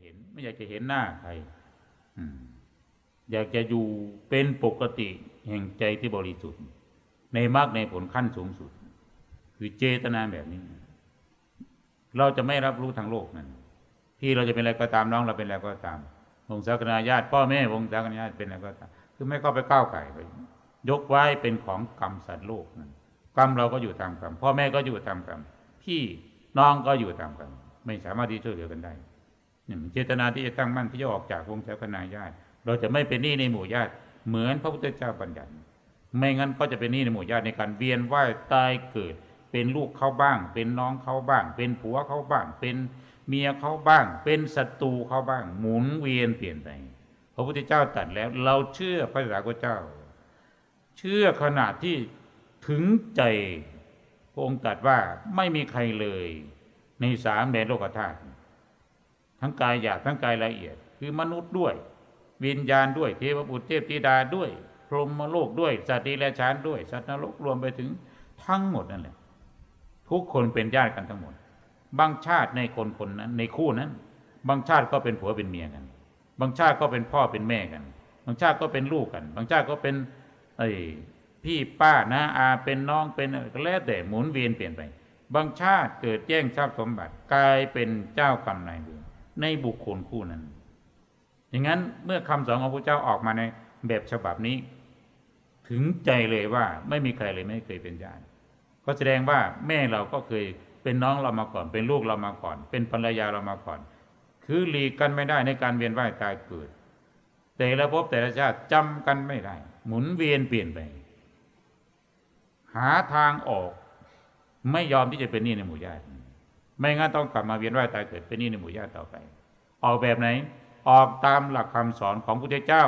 เห็น ไม่อยากจะเห็นหน้าใครอยากจะอยู่เป็นปกติแห่งใจที่บริสุทธิ์ ในมรรคในผลขั้นสูงสุด คือเจตนาแบบนี้ เราจะไม่รับรู้ทางโลกนั่นที่เราจะเป็นอะไรก็ตามน้องเราเป็นอะไรก็ตามวงศาคณาญาติพ่อแม่วงศาคณาญาติเป็นอะไรก็ตามคือไม่เข้าไปก้าวไก่ไปยกไว้เป็นของกรรมสัตว์โลกนั่นกรรมเราก็อยู่ตามกรรมพ่อแม่ก็อยู่ตามกรรมพี่น้องก็อยู่ตามกรรมไม่สามารถที่ช่วยเหลือกันได้ เจตนาที่จะตั้งมั่นที่จะออกจากวงศาคณาญาติ เราจะไม่เป็นหนี้ในหมู่ญาติ เหมือนพระพุทธเจ้าบัญญัติ ไม่งั้นก็จะเป็นหนี้ในหมู่ญาติในการเวียนว่ายตายเกิด เป็นลูกเขาบ้าง เป็นน้องเขาบ้าง เป็นผัวเขาบ้าง เป็นเมียเขาบ้าง เป็นศัตรูเขาบ้าง หมุนเวียนเปลี่ยนไป พระพุทธเจ้าตรัสแล้ว เราเชื่อพระสาวกเจ้า เชื่อขนาดที่ถึงใจพระองค์ตรัสว่าไม่มีใครเลย ในสามแดนโลกธาตุ ทั้งกายหยาบทั้งกายละเอียด คือมนุษย์ด้วย วิญญาณด้วยเทพบุตรเทพธิดาด้วย พรหมโลกด้วยสัตว์ดีและชานด้วย สัตว์นรกรวมไปถึงทั้งหมดนั่นแหละทุกคนเป็นญาติกันทั้งหมด บางชาติในคนคนนั้น ในคู่นั้น บางชาติก็เป็นผัวเป็นเมียกัน บางชาติก็เป็นพ่อเป็นแม่กัน บางชาติก็เป็นลูกกัน บางชาติก็เป็นไอ้พี่ป้านะอาเป็นน้องเป็นอะไรก็แล้วแต่หมุนเวียนเปลี่ยนไป บางชาติเกิดแย่งทรัพย์สมบัติกลายเป็นเจ้ากรรมนายเวร ในบุคคลคู่นั้น อย่างนั้นเมื่อคำสอนของพระเจ้าออกมาในแบบฉบับนี้ ถึงใจเลยว่าไม่มีใครเลยไม่เคยเป็นญาติก็แสดงว่าแม่เราก็เคยเป็นน้องเรามาก่อน เป็นลูกเรามาก่อน เป็นภรรยาเรามาก่อน คือหลีกกันไม่ได้ในการเวียนว่ายตายเกิด แต่ละภพแต่ละชาติจำกันไม่ได้ หมุนเวียนเปลี่ยนไป หาทางออก ไม่ยอมที่จะเป็นนี้ในหมู่ญาติ ไม่งั้นต้องกลับมาเวียนว่ายตายเกิดเป็นนี้ในหมู่ญาติต่อไป ออกแบบไหน ออกตามหลักคำสอนของพระพุทธเจ้า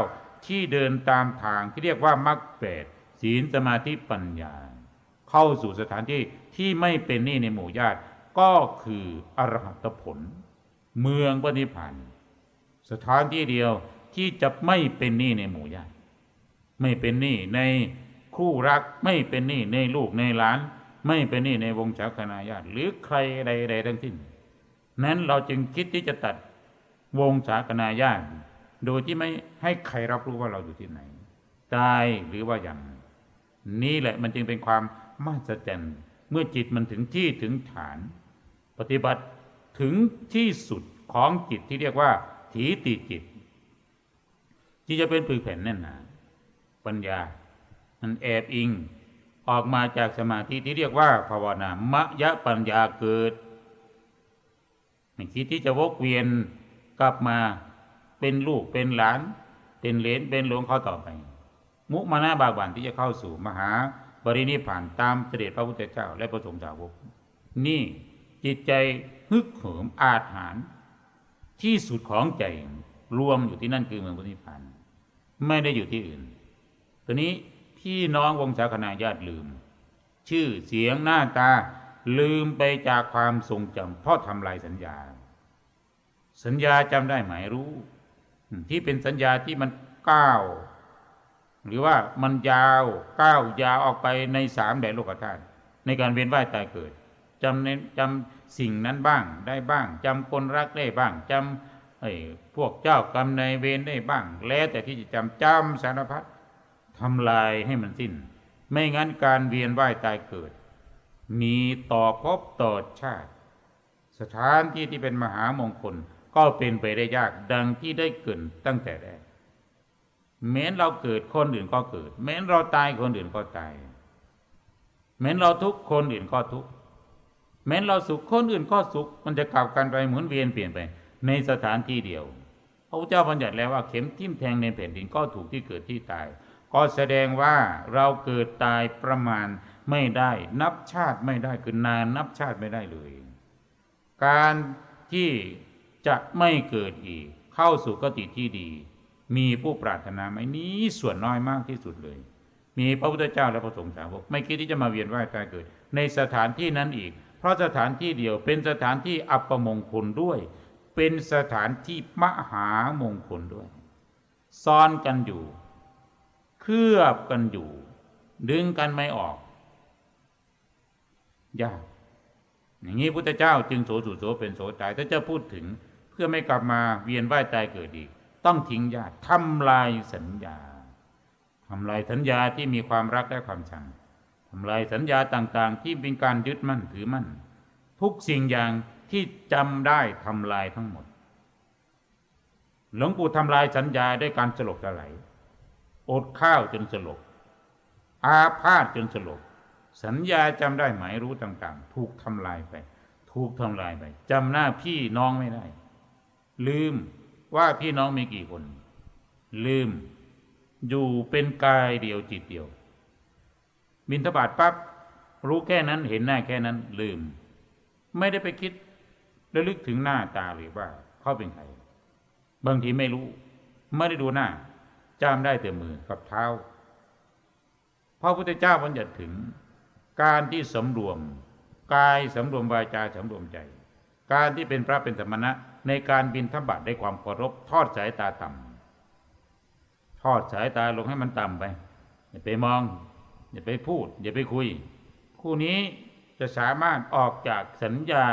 ที่เดินตามทางที่เรียกว่ามรรคแปดศีลสมาธิปัญญา เข้าสู่สถานที่ที่ไม่เป็นนี้ในหมู่ญาติ ก็คืออรหัตผล เมืองปณิพันธ์สถานที่เดียวที่จะไม่เป็นนี้ในหมู่ญาติ ไม่เป็นนี้ในคู่รักไม่เป็นนี้ในลูกในหลาน ไม่เป็นหนี้ในวงศาคณาญาติหรือใครใดๆทั้งสิ้น นั้นเราจึงคิดที่จะตัดวงศาคณาญาติโดยที่ไม่ให้ใครรับรู้ว่าเราอยู่ที่ไหน ตายหรือว่ายังนี่แหละมันจึงเป็นความมหัศจรรย์เมื่อจิตมันถึงที่ถึงฐาน ปฏิบัติถึงที่สุดของจิตที่เรียกว่า ถีติจิตที่จะเป็นปึกแผ่นแน่นหนาปัญญา มันแอบอิง ออกมาจากสมาธิที่เรียกว่าภาวนามะยะปัญญาเกิดคิดที่จะวกเวียนกลับมาเป็นลูกเป็นหลาน เป็นเลนเป็นหลวงเขาต่อไป มุมานาบาบันที่จะเข้าสู่มหาบริณิพพานตามเสด็จพระพุทธเจ้าและพระสงฆ์สาวก นี่จิตใจฮึกเหิมอาจหารที่สุดของใจรวมอยู่ที่นั่นคือเมืองพระนิพพานไม่ได้อยู่ที่อื่น ตัวนี้ พี่น้องวงศาคณาญาติลืม ชื่อเสียงหน้าตาลืมไปจากความทรงจำเพราะทำลายสัญญา สัญญาจำได้ไหมรู้ ที่เป็นสัญญาที่มันก้าวหรือว่ามันยาวก้าวยาวออกไปในสามแดนโลกธาตุในการเวียนว่ายตายเกิดจำในจำสิ่งนั้นบ้างได้บ้างจำคนรักได้บ้างจำไอ้พวกเจ้ากรรมในายเวรได้บ้าง แล้วแต่ที่จะจำจำสารพัด ทำลายให้มันสิ้น ไม่งั้นการเวียนว่ายตายเกิด มีต่อภพต่อชาติ สถานที่ที่เป็นมหามงคลก็เป็นไปได้ยากดังที่ได้เกินตั้งแต่แรกแม้นเราเกิดคนอื่นก็เกิด แม้นเราตายคนอื่นก็ตาย แม้นเราทุกคนอื่นก็ทุกข์แม้นเราสุขคนอื่นก็สุข มันจะกลับกันไปหมุนเวียนเปลี่ยนไป ในสถานที่เดียวพระพุทธเจ้าบัญญัติแล้วว่าเข็มทิ่มแทงในแผ่นดินก็ถูกที่เกิดที่ตาย ก็แสดงว่าเราเกิดตายประมาณไม่ได้ นับชาติไม่ได้คือนานนับชาติไม่ได้เลย การที่จะไม่เกิดอีก เข้าสู่กติที่ดี มีผู้ปรารถนาไหมนี้ส่วนน้อยมากที่สุดเลย มีพระพุทธเจ้าและพระสงฆ์สาวกไม่คิดที่จะมาเวียนว่ายตายเกิด ในสถานที่นั้นอีก เพราะสถานที่เดียวเป็นสถานที่อัปมงคลด้วย เป็นสถานที่มหามงคลด้วยซ่อนกันอยู่ เคลือบกันอยู่ ดึงกันไม่ออกยากอย่างนี้พุทธเจ้าจึงโสสุโสเป็นโสตายถ้าจะพูดถึงเพื่อไม่กลับมาเวียนว่ายตายเกิดอีก ต้องทิ้งญาติทำลายสัญญาทำลายสัญญาที่มีความรักและความชังทำลายสัญญาต่างๆ ที่เป็นการยึดมั่นถือมั่น ทุกสิ่งอย่างที่จำได้ทำลายทั้งหมด หลวงปู่ทำลายสัญญาด้วยการสลบสลาย อดข้าวจนสลบ อาพาธจนสลบ สัญญาจำได้หมายรู้ต่างๆ ถูกทำลายไป ถูกทำลายไปจำหน้าพี่น้องไม่ได้ ลืมว่าพี่น้องมีกี่คน ลืม อยู่เป็นกายเดียวจิตเดียวบินทบาทปั๊บรู้แค่นั้นเห็นหน้าแค่นั้น ลืม ไม่ได้ไปคิดระลึกถึงหน้าตาหรือว่าเขาเป็นใครบางทีไม่รู้ ไม่ได้ดูหน้า จำได้แต่มือกับเท้าพระพุทธเจ้าบัญญัติถึง การที่สำรวมกายสำรวมวาจาสำรวมใจ การที่เป็นพระเป็นสมณะในการบินทบาทได้ความเคารพทอดสายตาต่ำทอดสายตาลงให้มันต่ำไปอย่าไปมอง อย่าไปพูด อย่าไปคุย คู่นี้จะสามารถออกจากสัญญา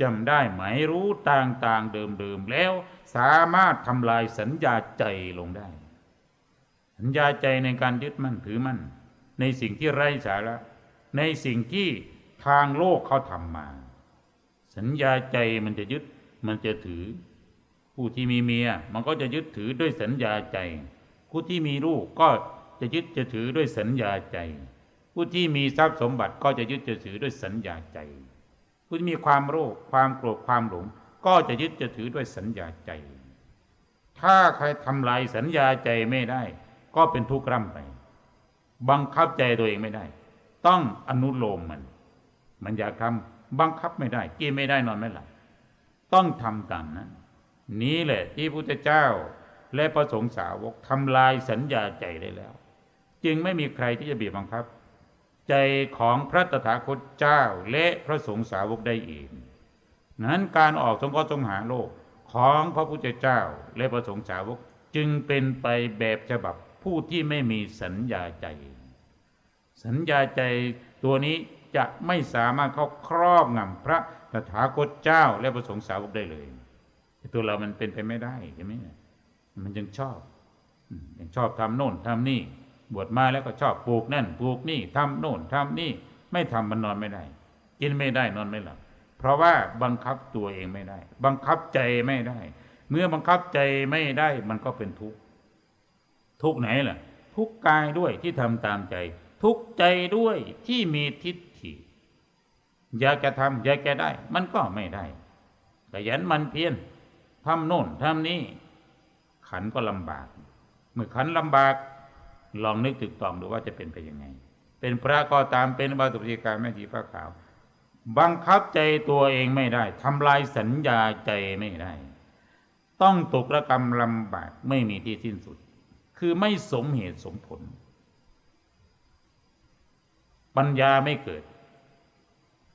จำได้ไหมรู้ต่างๆเดิมๆแล้วสามารถทำลายสัญญาใจลงได้ สัญญาใจในการยึดมั่นถือมั่น ในสิ่งที่ไร้สาระในสิ่งที่ทางโลกเขาทำมา สัญญาใจมันจะยึดมันจะถือ ผู้ที่มีเมีย มันก็จะยึดถือด้วยสัญญาใจ ผู้ที่มีลูกก็จะยึดจะถือด้วยสัญญาใจ ผู้ที่มีทรัพย์สมบัติก็จะยึดจะถือด้วยสัญญาใจ ผู้ที่มีความโลภความโกรธความหลง ก็จะยึดจะถือด้วยสัญญาใจ ถ้าใครทำลายสัญญาใจไม่ได้ ก็เป็นทุกข์ร่ำไป บังคับใจตัวเองไม่ได้ ต้องอนุโลมมัน มันอยากทำบังคับไม่ได้กินไม่ได้นอนไม่หลับต้องทำตามนั้นนี้แหละที่พุทธเจ้าและพระสงฆ์สาวกทำลายสัญญาใจได้แล้ว จึงไม่มีใครที่จะบีบบังคับ ใจของพระตถาคตเจ้าและพระสงฆ์สาวกได้อีกนั้นการออกสงเคราะห์สงหาโลกของพระพุทธเจ้าและพระสงฆ์สาวกจึงเป็นไปแบบฉบับ ผู้ที่ไม่มีสัญญาใจ สัญญาใจตัวนี้จะไม่สามารถเข้าครอบงำพระตถาคตเจ้าและพระสงฆ์สาวกได้เลยตัวเรามันเป็นไปไม่ได้ใช่ไหมมันยังชอบยังชอบทำโน่นทำนี่ บวชมาแล้วก็ชอบปลูกนั่นปลูกนี่ทำโน่นทำนี่ ไม่ทำมันนอนไม่ได้ กินไม่ได้นอนไม่หลับเพราะว่าบังคับตัวเองไม่ได้ บังคับใจไม่ได้ เมื่อบังคับใจไม่ได้มันก็เป็นทุกข์ ทุกไหนล่ะ ทุกกายด้วยที่ทำตามใจ ทุกใจด้วยที่มีทิฏฐิอยากจะทำอยากจะได้ มันก็ไม่ได้ขยันมันเพียรทำโน่นทำนี่ขันก็ลำบาก เมื่อขันลำบาก ลองนึกตึกตองดูว่าจะเป็นไปยังไง เป็นพระก็ตามเป็นบาตุปิการแม่ทีพระขาว บังคับใจตัวเองไม่ได้ทำลายสัญญาใจไม่ได้ ต้องตกระกรรมลำบากไม่มีที่สิ้นสุด คือไม่สมเหตุสมผล ปัญญาไม่เกิด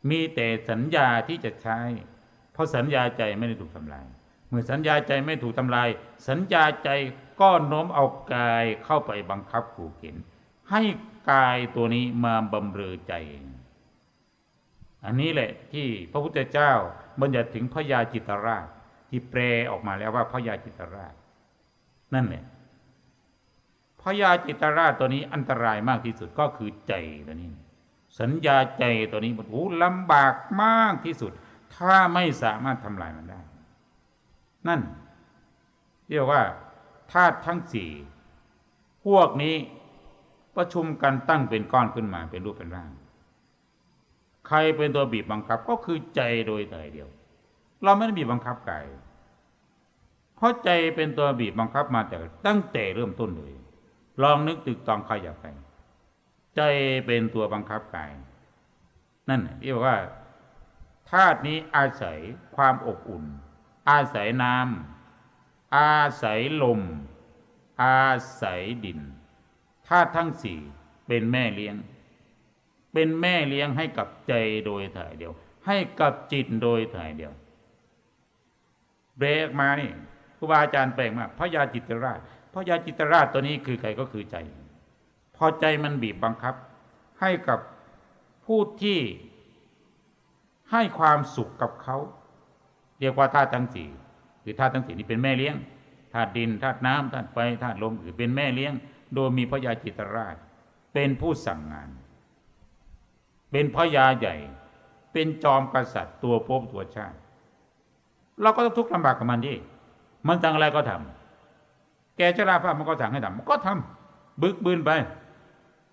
มีแต่สัญญาที่จะใช้ เพราะสัญญาใจไม่ได้ถูกทำลาย เมื่อสัญญาใจไม่ถูกทำลาย สัญญาใจก็โน้มเอากายเข้าไปบังคับขู่เข็น ให้กายตัวนี้มาบำเรอใจอันนี้แหละที่พระพุทธเจ้าบัญญัติถึงพยาจิตราช ที่แปลออกมาแล้วว่าพยาจิตราช นั่นแหละ พยาจิตราชตัวนี้อันตรายมากที่สุดก็คือใจตัวนี้ สัญญาใจตัวนี้มันโอ้ลำบากมากที่สุด ถ้าไม่สามารถทำลายมันได้ นั่น เรียกว่าธาตุทั้งสี่พวกนี้ประชุมกันตั้งเป็นก้อนขึ้นมาเป็นรูปเป็นร่าง ใครเป็นตัวบีบบังคับก็คือใจโดยแต่เดียว เราไม่ได้บีบบังคับกายเพราะใจเป็นตัวบีบบังคับมาแต่ตั้งแต่เริ่มต้นเลย ลองนึกตึกตองใครอยากไปใจเป็นตัวบังคับกาย นั่นเรียกว่าธาตุนี้อาศัยความอบอุ่น อาศัยน้ำอาศัยลม อาศัยดินธาตุทั้งสี่เป็นแม่เลี้ยง เป็นแม่เลี้ยงให้กับใจโดยถ่ายเดียว ให้กับจิตโดยถ่ายเดียวเบรกมานี่ครูบาอาจารย์แปลงมาพระยาจิตรราช พระยาจิตราชตัวนี้คือใครก็คือใจ พอใจมันบีบบังคับ ให้กับผู้ที่ให้ความสุขกับเขาเรียกว่าธาตุทั้งสี่คือธาตุทั้งสี่นี้เป็นแม่เลี้ยงธาตุดินธาตุน้ำธาตุไฟธาตุลมคือเป็นแม่เลี้ยง โดยมีพระยาจิตราช เป็นผู้สั่งงาน เป็นพระยาใหญ่ เป็นจอมกษัตริย์ตัวภพตัวชาติ เราก็ต้องทุกข์ลำบากกับมันดิมันสั่งอะไรก็ทำ แกชราภาพมันก็สั่งให้ทำมันก็ทำบึกบืนไป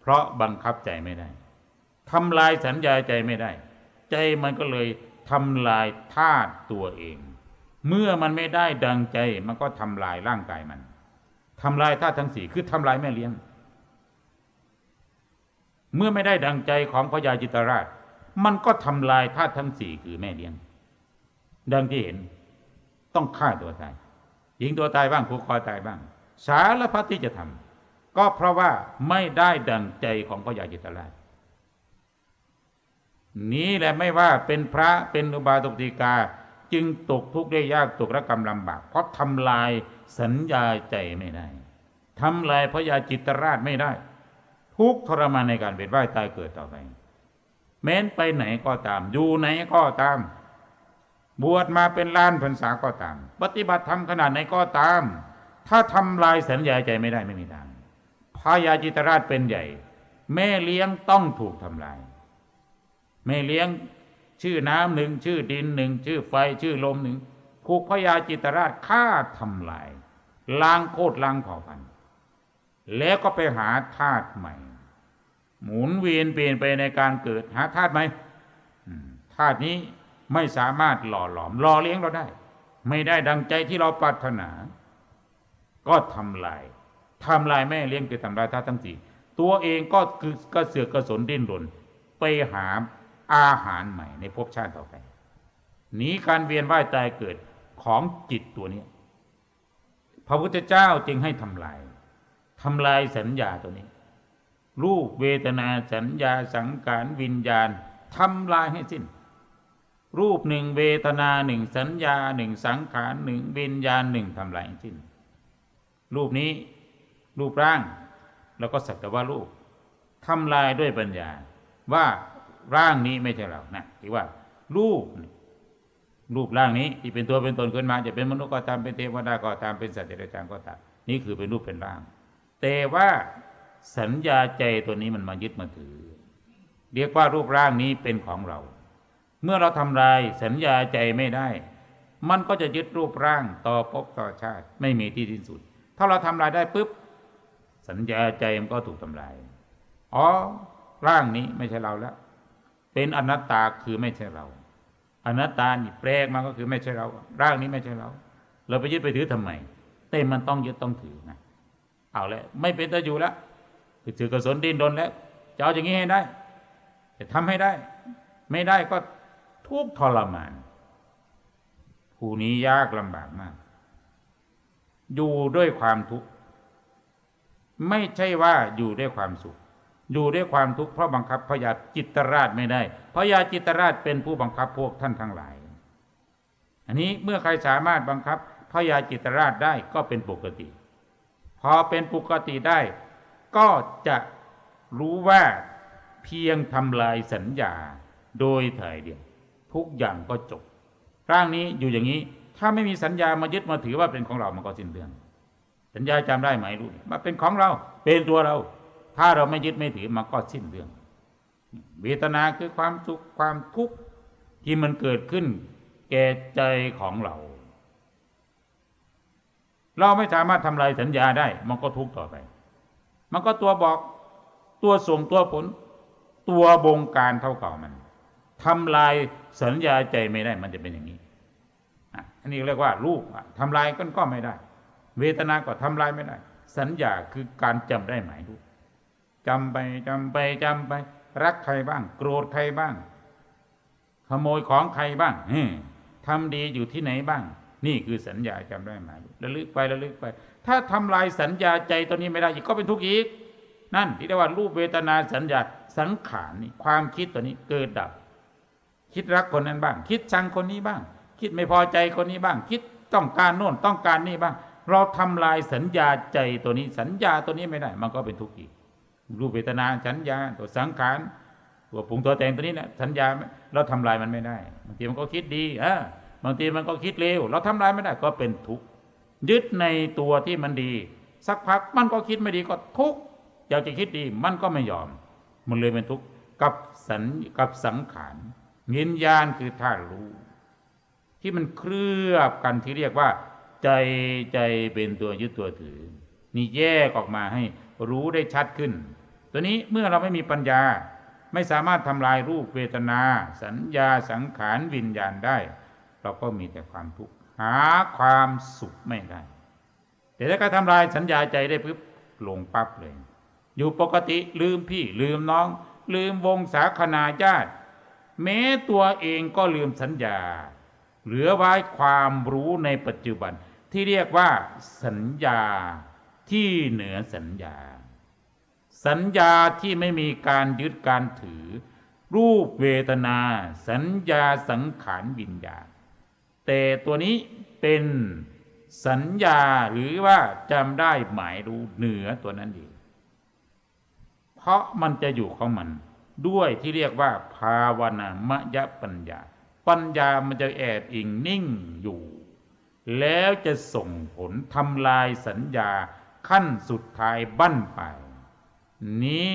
เพราะบังคับใจไม่ได้ทำลายสัญญาใจไม่ได้ ใจมันก็เลยทำลายธาตุตัวเอง เมื่อมันไม่ได้ดังใจมันก็ทำลายร่างกายมันทำลายธาตุทั้งสี่คือทำลายแม่เลี้ยง เมื่อไม่ได้ดังใจของพระยาจิตรราช มันก็ทำลายธาตุทั้งสี่คือแม่เลี้ยง ดังที่เห็นต้องฆ่าตัวตายยิงตัวตายบ้างผูกคอตายบ้าง สารพัดที่จะทำก็เพราะว่าไม่ได้ดังใจของพระยาจิตราชนี้แหละไม่ว่าเป็นพระเป็นอุบาสกติกา จึงตกทุกข์ได้ยากตกระกรรมลำบากเพราะทำลายสัญญาใจไม่ได้ทำลายพระยาจิตราชไม่ได้ ทุกทรมานในการเวียนว่ายตายเกิดต่อไปแม้นไปไหนก็ตาม อยู่ไหนก็ตาม บวชมาเป็นล้านพรรษาก็ตาม ปฏิบัติธรรมขนาดไหนก็ตาม ถ้าทำลายสัญญาใจไม่ได้ไม่มีทางพระยาจิตรราชเป็นใหญ่ แม่เลี้ยงต้องถูกทำลาย แม่เลี้ยงชื่อน้ำหนึ่งชื่อดินหนึ่งชื่อไฟชื่อลมหนึ่งถูกพระยาจิตรราชฆ่าทำลาย ล้างโคตรล้างเผ่าพันธุ์แล้วก็ไปหาธาตุใหม่ หมุนเวียนเปลี่ยนไปในการเกิดหาธาตุไหมอืมธาตุนี้ไม่สามารถหล่อหลอมหล่อเลี้ยงเราได้ ไม่ได้ดังใจที่เราปรารถนา ก็ทำลายทำลายแม่เลี้ยงคือทำลายธาทั้งสี่ตัวเองก็คือกระเสือกกระสนดิ้นรนไปหาอาหารใหม่ในภพชาติต่อไปหนีการเวียนว่ายตายเกิดของจิตตัวนี้พระพุทธเจ้าจึงให้ทำลายทำลายสัญญาตัวนี้ รูปเวทนาสัญญาสังขารวิญญาณทำลายให้สิ้น รูปหนึ่งเวทนาหนึ่งสัญญาหนึ่งสังขารหนึ่งวิญญาณหนึ่งทำลายให้สิ้น รูปนี้รูปร่าง แล้วก็สักแต่ว่ารูปทำลายด้วยปัญญา ว่าร่างนี้ไม่ใช่เรานะที่ว่า รูป รูปร่างนี้ที่เป็นตัวเป็นตนขึ้นมา จะเป็นมนุษย์ก็ตามเป็นเทวดาก็ตามเป็นสัตว์เดรัจฉานก็ตามนี่คือเป็นรูปเป็นร่าง แต่ว่าสัญญาใจตัวนี้มันมายึดมาถือ เรียกว่ารูปร่างนี้เป็นของเรา เมื่อเราทำลายสัญญาใจไม่ได้ มันก็จะยึดรูปร่างต่อภพต่อชาติ ไม่มีที่สิ้นสุด ถ้าเราทำลายได้ปุ๊บสัญญาใจมันก็ถูกทำลายอ๋อร่างนี้ไม่ใช่เราแล้ว เป็นอนัตตาคือไม่ใช่เรา อนัตตานี่แปลกมาก็คือไม่ใช่เรา ร่างนี้ไม่ใช่เรา เราไปยึดไปถือทำไมแต่มันต้องยึดต้องถือนะเอาแล้วไม่เป็นตะอยู่แล้วไปถือกระสนดินดนแล้วจะเอาอย่างนี้ให้ได้ จะทำให้ได้ ไม่ได้ก็ทุกข์ทรมาน ผู้นี้ยากลำบากมาก อยู่ด้วยความทุกข์ไม่ใช่ว่าอยู่ด้วยความสุข อยู่ด้วยความทุกข์เพราะบังคับพยาจิตราชไม่ได้พยาจิตราชเป็นผู้บังคับพวกท่านทั้งหลาย อันนี้เมื่อใครสามารถบังคับพยาจิตรราชได้ก็เป็นปกติ พอเป็นปกติได้ ก็จะรู้ว่าเพียงทำลายสัญญาโดยถ่ายเดียวทุกอย่างก็จบร่างนี้อยู่อย่างนี้ ถ้าไม่มีสัญญามายึดมาถือว่าเป็นของเรามันก็สิ้นเรื่อง สัญญาจำได้ไหมรู้มาเป็นของเรา เป็นตัวเรา ถ้าเราไม่ยึดไม่ถือมันก็สิ้นเรื่อง เวทนาคือความสุขความทุกข์ที่มันเกิดขึ้น แก่ใจของเรา เราไม่สามารถทำลายสัญญาได้ มันก็ทุกข์ต่อไป มันก็ตัวบอกตัวส่งตัวผล ตัวบงการเท่าเก่ามันทำลายสัญญาใจไม่ได้มันจะเป็นอย่างนี้ อันนี้เรียกว่ารูปอะทำลายก็ก็ไม่ได้ เวทนาก็ทำลายไม่ได้ สัญญาคือการจำได้หมายรู้จำไปจำไปจำไป รักใครบ้าง โกรธใครบ้าง ขโมยของใครบ้างเฮ้ทำดีอยู่ที่ไหนบ้าง นี่คือสัญญาจำได้หมายรู้ระลึกไประลึกไป ถ้าทำลายสัญญาใจตัวนี้ไม่ได้อีกก็เป็นทุกข์อีก นั่นที่เรียกว่ารูปเวทนาสัญญาสังขารนี่ความคิดตัวนี้เกิดดับ คิดรักคนนั้นบ้าง คิดชังคนนี้บ้าง คิดไม่พอใจคนนี้บ้าง คิดต้องการโน่นต้องการนี่บ้าง เราทำลายสัญญาใจตัวนี้สัญญาตัวนี้ไม่ได้ มันก็เป็นทุกข์อีกรูปเวทนาสัญญาตัวสังขารตัวปรุงตัวแต่งตัวนี้นะสัญญาเราทำลายมันไม่ได้บางทีมันก็คิดดีเออบางทีมันก็คิดเร็วเราทำลายไม่ได้ก็เป็นทุกข์ยึดในตัวที่มันดี สักพักมันก็คิดไม่ดีก็ทุกข์อยากจะคิดดีมันก็ไม่ยอม มันเลยเป็นทุกข์กับสัญกับสังขารวิญญาณคือธาตุรู้ ที่มันเคลือบกันที่เรียกว่า ใจใจเป็นตัวยึดตัวถือ นี่แยกออกมาให้รู้ได้ชัดขึ้น ตัวนี้เมื่อเราไม่มีปัญญาไม่สามารถทำลายรูปเวทนา สัญญาสังขารวิญญาณได้ เราก็มีแต่ความทุกข์หาความสุขไม่ได้ แต่ถ้าการทำลายสัญญาใจได้ปุ๊บลงปั๊บเลย อยู่ปกติลืมพี่ลืมน้อง ลืมวงศาคณาญาติแม้ตัวเองก็ลืมสัญญา เหลือไว้ความรู้ในปัจจุบัน ที่เรียกว่าสัญญาที่เหนือสัญญา สัญญาที่ไม่มีการยึดการถือ รูปเวทนา สัญญาสังขารวิญญาณแต่ตัวนี้เป็นสัญญาหรือว่าจำได้หมายรู้เหนือตัวนั้นเองเพราะมันจะอยู่ของมัน ด้วยที่เรียกว่า ภาวนามยปัญญา ปัญญามันจะแอบอิงนิ่งอยู่ แล้วจะส่งผลทำลายสัญญาขั้นสุดท้ายบั้นไป นี้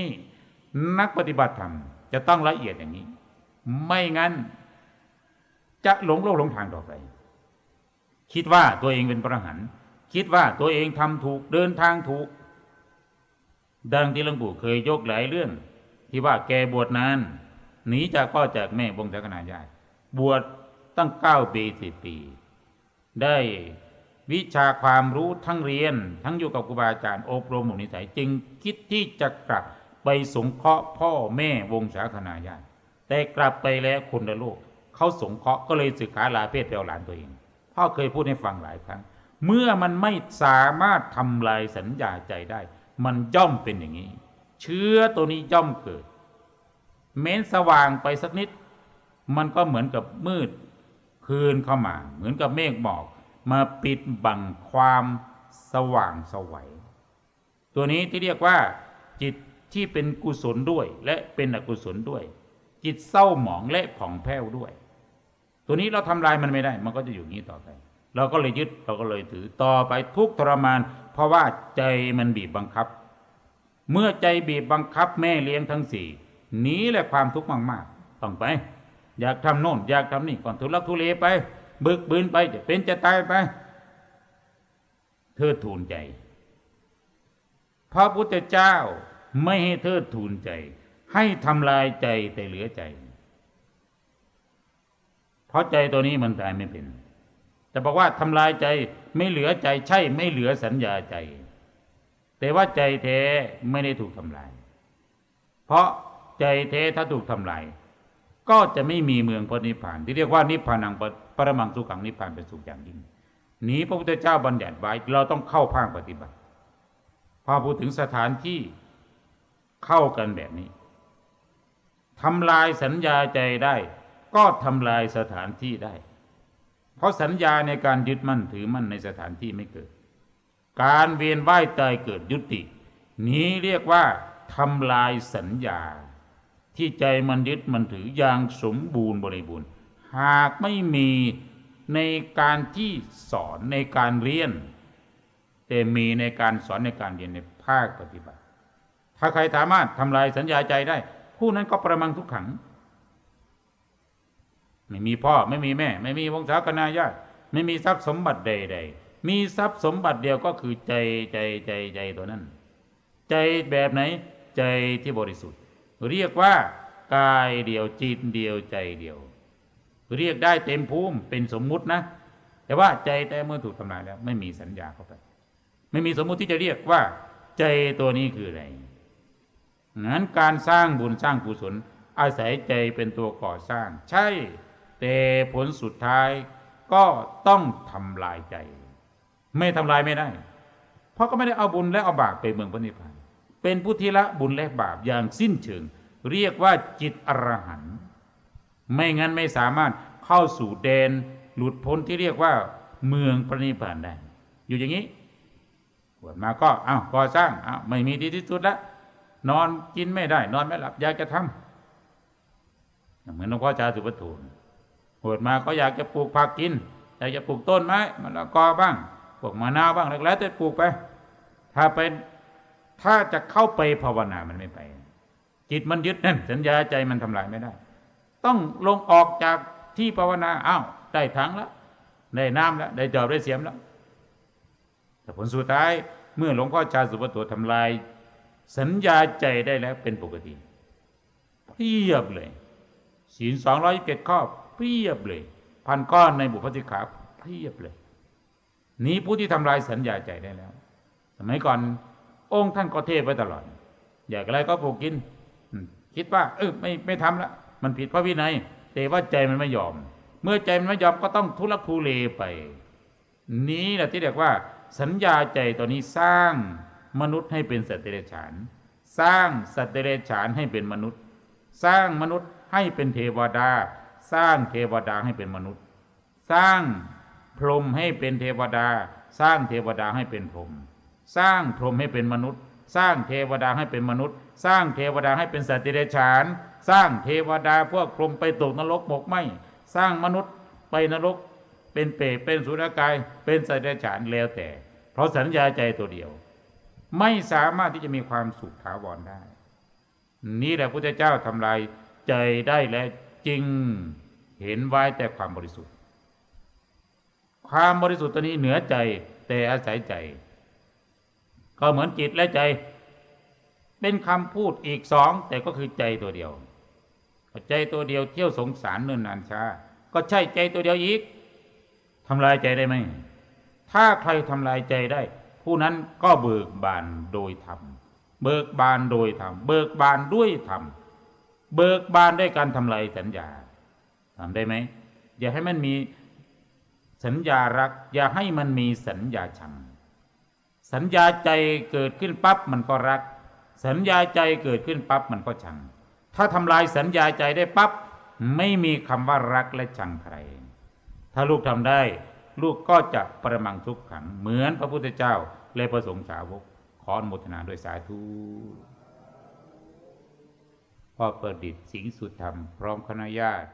นักปฏิบัติธรรมจะต้องละเอียดอย่างนี้ ไม่งั้น จะหลงโลกหลงทางต่อไป คิดว่าตัวเองเป็นพระหันคิดว่าตัวเองทำถูกเดินทางถูก ดังที่หลวงปู่เคยยกหลายเรื่อง ที่ว่าแกบวชนานหนีจากพ่อจากแม่บงจากนาญาติ บวชตั้งเก้าปีสิบปี ได้วิชาความรู้ทั้งเรียน ทั้งอยู่กับครูบาอาจารย์อบรมหมู่นิสัย จึงคิดที่จะกลับไปสงเคราะห์พ่อแม่วงศาคณาญาติแต่กลับไปแล้วคนละโลกเขาสงเคราะห์ก็เลยสึกขาลาเพศไปเอาหลานตัวเอง พ่อเคยพูดให้ฟังหลายครั้ง เมื่อมันไม่สามารถทำลายสัญญาใจได้ มันย่อมเป็นอย่างนี้ เชื้อตัวนี้ย่อมเกิด เม้นสว่างไปสักนิด มันก็เหมือนกับมืดคืนเข้ามา เหมือนกับเมฆหมอก มาปิดบังความสว่างสวัย ตัวนี้ที่เรียกว่าจิตที่เป็นกุศลด้วยและเป็นอกุศลด้วย จิตเศร้าหมองและผ่องแผ้วด้วย ตัวนี้เราทำลายมันไม่ได้ มันก็จะอยู่นี้ต่อไป เราก็เลยยึดเราก็เลยถือต่อไปทุกทรมาน เพราะว่าใจมันบีบบังคับ เมื่อใจบีบบังคับแม่เลี้ยงทั้งสี่หนีและความทุกข์มากๆต้องไป อยากทำโน่น อยากทำนี่ก่อนทุลักทุเลไป บึกบืนไป จะเป็นจะตายไปเทิดทูนใจ พระพุทธเจ้าไม่ให้เทิดทูนใจ ให้ทำลายใจแต่เหลือใจ เพราะใจตัวนี้มันตายไม่เป็น แต่บอกว่าทำลายใจไม่เหลือใจใช่ไม่เหลือสัญญาใจ แต่ว่าใจแท้ไม่ได้ถูกทำลาย เพราะใจแท้ถ้าถูกทำลาย ก็จะไม่มีเมืองพระนิพพาน ที่เรียกว่านิพพานังปรมังสุขังนิพพานเป็นสุขอย่างยิ่งนี้พระพุทธเจ้าบัญญัติไว้เราต้องเข้าภาคปฏิบัติ พอพูดถึงสถานที่เข้ากันแบบนี้ทำลายสัญญาใจได้ ก็ทำลายสถานที่ได้ เพราะสัญญาในการยึดมั่นถือมั่นในสถานที่ไม่เกิด การเวียนว่ายตายเกิดยุติ นี้เรียกว่าทำลายสัญญา ที่ใจมันยึดมันถืออย่างสมบูรณ์บริบูรณ์ หากไม่มีในการที่สอนในการเรียน แต่มีในการสอนในการเรียนในภาคปฏิบัติ ถ้าใครสามารถทำลายสัญญาใจได้ ผู้นั้นก็ประมังทุกขัง ไม่มีพ่อไม่มีแม่ ไม่มีวงศาคณาญาติไม่มีทรัพย์สมบัติใด ๆ มีทรัพย์สมบัติเดียวก็คือใจใจใจใจตัวนั้น ใจแบบไหนใจที่บริสุทธิ์ เรียกว่ากายเดียวจิตเดียวใจเดียว เรียกได้เต็มภูมิเป็นสมมุตินะ แต่ว่าใจแต่เมื่อถูกทำลายแล้ว ไม่มีสัญญาเข้าไป ไม่มีสมมุติที่จะเรียกว่า ใจตัวนี้คืออะไรงั้นการสร้างบุญสร้างกุศลอาศัยใจเป็นตัวก่อสร้าง ใช่ แต่ผลสุดท้ายก็ต้องทำลายใจ ไม่ทำลายไม่ได้ เพราะก็ไม่ได้เอาบุญและเอาบาปไปเมืองพระนิพพาน เป็นผู้ที่ละบุญและบาปอย่างสิ้นเชิง เรียกว่าจิตอรหันต์ไม่งั้นไม่สามารถเข้าสู่แดนหลุดพ้นที่เรียกว่าเมืองพระนิพพานได้ อยู่อย่างนี้บวชมาก็อ้าวก่อสร้างอ้าวไม่มีดีที่สุดล้วนอนกินไม่ได้ นอนไม่หลับ อยากจะทำเหมือนหลวงพ่อจาสุวัตถุบวชมาก็อยากจะปลูกผักกินอยากจะปลูกต้นไม้มะละกอบ้างพวกมะนาวบ้างแล้วแต่ปลูกไป ถ้าเป็น ถ้าจะเข้าไปภาวนามันไม่ไป จิตมันยึดนั่นสัญญาใจมันทำลายไม่ได้ ต้องลงออกจากที่ภาวนาอ้าวได้ถังแล้วได้น้ำแล้วได้จอบได้เสียมแล้ว แต่ผลสุดท้ายเมื่อหลวงพ่อชาสุปโตทำลาย สัญญาใจได้แล้วเป็นปกติเพียบเลยศีลสองร้อยเจ็ดข้อเพียบเลย พันก้อนในบุพติขาเพียบเลย นี้ผู้ที่ทำลายสัญญาใจได้แล้ว สมัยก่อน องค์ท่านก็เทศไว้ตลอด อยากอะไรก็ปลูกกินคิดว่า เออไม่ไม่ทำละมันผิดพระวินัยแต่ว่าใจมันไม่ยอม เมื่อใจมันไม่ยอมก็ต้องทุลักทุเลไป นี้แหละที่เรียกว่า สัญญาใจตัวนี้สร้างมนุษย์ให้เป็นสัตว์เดรัจฉาน สร้างสัตว์เดรัจฉานให้เป็นมนุษย์ สร้างมนุษย์ให้เป็นเทวดา สร้างเทวดาให้เป็นมนุษย์ สร้างพรหมให้เป็นเทวดา สร้างเทวดาให้เป็นพรหม สร้างพรหมให้เป็นมนุษย์ สร้างเทวดาให้เป็นมนุษย์ สร้างเทวดาให้เป็นสัตว์เดรัจฉาน สร้างเทวดาพวกพรหมไปตกนรกหมกไหมสร้างมนุษย์ไปนรก เป็นเปรตเป็นสุรกาย เป็นสัตว์เดรัจฉานแล้วแต่ เพราะสัญญาใจตัวเดียว ไม่สามารถที่จะมีความสุขถาวรได้ นี่แหละพุทธเจ้าทำลายใจได้และจริงเห็นไว้แต่ความบริสุทธิ์ ความบริสุทธิ์ตัวนี้เหนือใจแต่อาศัยใจ ก็เหมือนจิตและใจ เป็นคำพูดอีกสอง แต่ก็คือใจตัวเดียว ใจตัวเดียวเที่ยวสงสารเนิ่นนานช้า ก็ใช่ใจตัวเดียวอีกทำลายใจได้ไหม ถ้าใครทำลายใจได้ ผู้นั้นก็เบิกบานโดยธรรมเบิกบานโดยธรรมเบิกบานด้วยธรรมเบิกบานด้วยการทำลายสัญญาทำได้ไหมอย่าให้มันมีสัญญารัก อย่าให้มันมีสัญญาชัง สัญญาใจเกิดขึ้นปั๊บมันก็รัก สัญญาใจเกิดขึ้นปั๊บมันก็ชัง ถ้าทำลายสัญญาใจได้ปั๊บไม่มีคำว่ารักและชังใคร ถ้าลูกทำได้ ลูกก็จะประมังทุกขัง เหมือนพระพุทธเจ้าและพระสงฆ์สาวกขออนุโมทนาด้วยสาธุพ่อประดิษฐ์สิงสุดธรรม พร้อมคณะญาติ